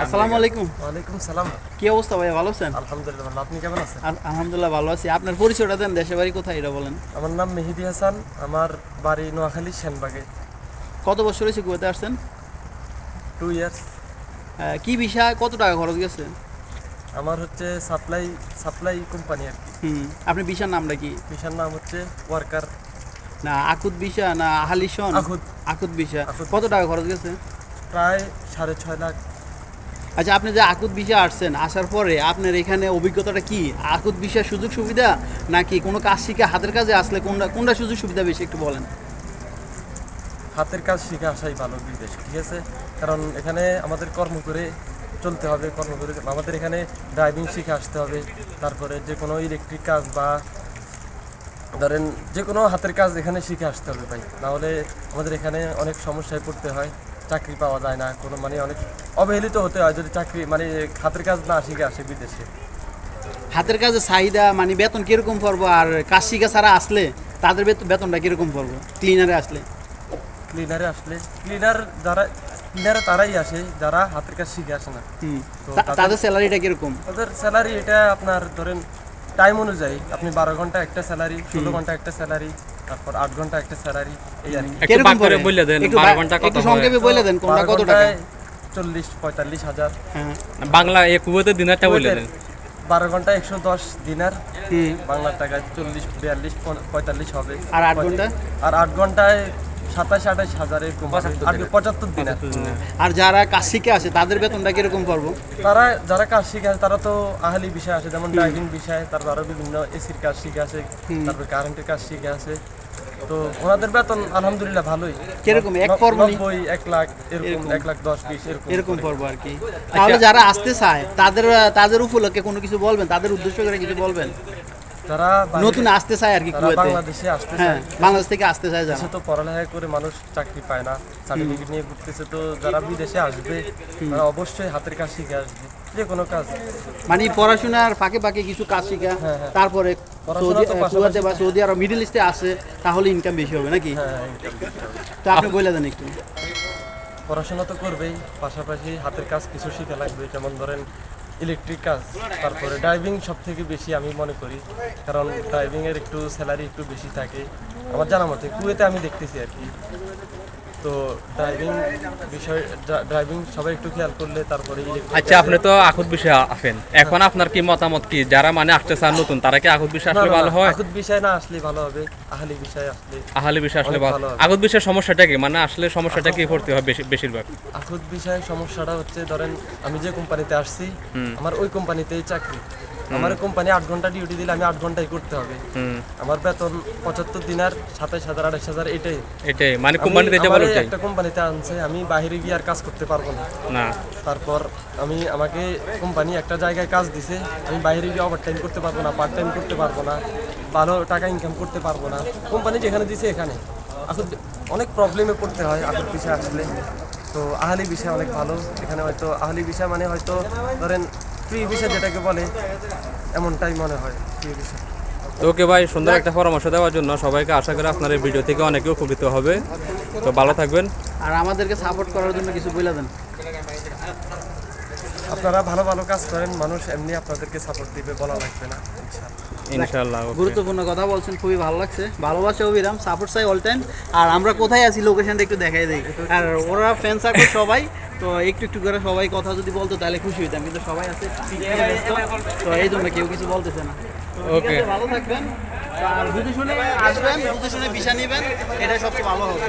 আসসালামু আলাইকুম। ওয়ালাইকুম সালাম। কি অবস্থা ভাইয়া ভালো আছেন? আলহামদুলিল্লাহ ভালো। আপনি কেমন আছেন? আলহামদুলিল্লাহ ভালো আছি। আপনার পরিচয়টা দেন দেশে বাড়ি কোথায় এটা বলেন। আমার নাম মেহেদি হাসান আমার বাড়ি নোয়াখালী সেনবাগে। কত বছর হয়েছে কুয়েতে আসছেন? টু ইয়ার্স কি বিষয় কত টাকা খরচ গেছে? আমার হচ্ছে সাপ্লাই সাপ্লাই কোম্পানি আর কি। হুম আপনি বিশার নামটা কি? পেশার নাম হচ্ছে ওয়ার্কার। না আকুত বিশা না আহালিশন আকুত। আকুত বিশা কত টাকা খরচ গেছে? প্রায় সাড়ে ছয় লাখ। আচ্ছা আপনি যে আকুত বিষা আসছেন, আসার পরে আপনার এখানে অভিজ্ঞতাটা কি? আকুত বিষার সুযোগ সুবিধা নাকি কোনো কাজ শিখে হাতের কাজে আসলে কোনটা কোনটা সুযোগ সুবিধা বেশি একটু বলেন? হাতের কাজ শিখে আসাই ভালো বিদেশ ঠিক আছে? কারণ এখানে আমাদের কর্ম করে চলতে হবে, কর্ম করে আমাদের এখানে ড্রাইভিং শিখে আসতে হবে। তারপরে যে কোনো ইলেকট্রিক কাজ বা ধরেন যে কোনো হাতের কাজ এখানে শিখে আসতে হবে ভাই। নাহলে আমাদের এখানে অনেক সমস্যায় পড়তে হয়। চাকরি পাওয়া যায় না কোনো মানে অনেক অবহেলিত হতে হয় যদি চাকরি মানে হাতের কাজ না শিখে আসে বিদেশে। হাতের কাজে চাহিদা মানে বেতন কীরকম পড়ব আর কাজ শিখা ছাড়া আসলে তাদের বেত- বেতনটা কীরকম পড়ব? ক্লিনারে আসলে। ক্লিনারে আসলে। ক্লিনার যারা ক্লিনারে তারাই আসে যারা হাতের কাজ শিখে আসে না। তো তাদের স্যালারিটা কীরকম? তাদের স্যালারি এটা আপনার ধরেন টাইম অনুযায়ী আপনি বারো ঘণ্টা একটা স্যালারি ষোলো ঘণ্টা একটা স্যালারি তারপর আট ঘণ্টা একটা স্যালারি এই আর কি। একটু কীরকম করে বলে দেন একটু বারো বা- ঘণ্টা কত একটু সংক্ষেপে বলে দেন কোনটা কত টাকা ঘন্টায় চল্লিশ পঁয়তাল্লিশ হাজার। হ্যাঁ। বাংলা এ দিনারটা বলে দেন। বারো ঘণ্টা একশো দশ দিনার। হুম। বাংলার টাকায় চল্লিশ বিয়াল্লিশ পঁয়তাল্লিশ হবে। আর আট ঘণ্টা? আর আট ঘন্টায় সাতাশ আঠাশ হাজার এরকম আর পঁচাত্তর দিনার। আর যারা কাজ শিখে আসে তাদের বেতনটা কীরকম পড়ব? তারা যারা কাজ শিখে আসে তারা তো আহালি বিষয় আছে যেমন ড্রাইভিং বিষয় তারপর আরও বিভিন্ন এসির কাজ শিখে আছে তারপর কারেন্টের কাজ শিখে আছে। তো ওনাদের বেতন আলহামদুলিল্লাহ ভালোই। কীরকম? এক পর্ব নব্বই এক লাখ এরকম এক লাখ দশ বিশ এরকম। এরকম। পড়ব আর কি। তাহলে যারা আসতে চায় তাদের তাদের উপলক্ষে কোনো কিছু বলবেন? তাদের উদ্দেশ্য করে কিছু বলবেন? বাইরে- নতুন আসতে চায় আর কি বাংলাদেশে আসতে হ্যাঁ চায়। বাংলাদেশ থেকে আসতে চায় যারা। তো পড়ালেখা করে মানুষ চাকরি পায় না। সার্টিফিকেট নিয়ে ঘুরতেছে তো যারা বিদেশে আসবে তারা অবশ্যই হাতের কাজ শিখে আসবে। যে কোনো কাজ। মানে পড়াশোনার ফাঁকে ফাঁকে কিছু কাজ শিখা হ্যাঁ, হ্যাঁ। তারপরে সৌদি বা সৌদি আরব মিডল ইস্টে আসে তাহলে ইনকাম বেশি হবে নাকি? হ্যাঁ করতে তো আপনি বলে দেন একটু। পড়াশোনা তো করবেই পাশাপাশি হাতের কাজ কিছু শিখে লাগবে যেমন ধরেন ইলেকট্রিক কাজ তারপরে ড্রাইভিং সব থেকে বেশি আমি মনে করি কারণ ড্রাইভিংয়ের একটু স্যালারি একটু বেশি থাকে। আমার জানা মতে কুয়েতে আমি দেখতেছি আর কি। তো ড্রাইভিং বিষয় ড্রাইভিং সবাই একটু খেয়াল করলে তারপরে আচ্ছা আপনি তো বিষয়ে আসেন এখন আপনার কি মতামত কি? যারা মানে আসতে চান নতুন তারা কি আখুত বিষয় আসলে ভালো হয়? আকুত বিষয় না আসলে ভালো হবে। আহালি বিষয় আসলে আহালি বিষয় আসলে ভালো। বিষয়ের সমস্যাটা কি? মানে আসলে সমস্যাটা কি পড়তে হয় বেশি- বেশিরভাগ? বিষয়ে সমস্যাটা হচ্ছে ধরেন আমি যে কোম্পানিতে আসছি আমার ওই কোম্পানিতেই চাকরি। আমার কোম্পানি আট ঘণ্টা ডিউটি দিলে আমি আট ঘন্টাই করতে হবে। আমার বেতন পঁচাত্তর দিনার সাতাইশ হাজার আঠাইশ হাজার এটাই। এটাই। মানে কোম্পানিতে এটা একটা কোম্পানিতে আনছে আমি বাইরে গিয়ে আর কাজ করতে পারব না। না। তারপর আমি আমাকে কোম্পানি একটা জায়গায় কাজ দিছে আমি বাইরে গিয়ে ওভার টাইম করতে পারব না পার্ট টাইম করতে পারব না ভালো টাকা ইনকাম করতে পারব না। কোম্পানি যেখানে দিছে এখানে। এখন অনেক প্রবলেমে পড়তে হয় আগের পিছিয়ে আসলে। তো আহালি বিষয় অনেক ভালো। এখানে হয়তো আহালি বিষয় মানে হয়তো ধরেন যেটাকে বলে এমনটাই মনে হয় ওকে ভাই সুন্দর একটা পরামর্শ দেওয়ার জন্য সবাইকে আশা করি আপনার এই ভিডিও থেকে অনেকে উপকৃত হবে। তো ভালো থাকবেন। আর আমাদেরকে সাপোর্ট করার জন্য কিছু বলে দেন। আপনারা ভালো ভালো কাজ করেন মানুষ এমনি আপনাদেরকে সাপোর্ট দিবে বলা লাগবে না ইনশাআল্লাহ। গুরুত্বপূর্ণ কথা বলছেন খুবই ভালো লাগছে। ভালোবাসা অভিরাম সাপোর্ট চাই অল টাইম আর আমরা কোথায় আছি লোকেশনটা একটু দেখাই দিই। আর ওরা ফ্যান সার্কেল সবাই তো একটু একটু করে সবাই কথা যদি বলতো তাহলে খুশি হইতাম কিন্তু সবাই আছে তো এই জন্য কেউ কিছু বলতেছে না. আছে, ভালো থাকবেন। আর বুঝে শুনে আসবেন বুঝে শুনে বিষা নেবেন এটা সবচেয়ে ভালো হবে।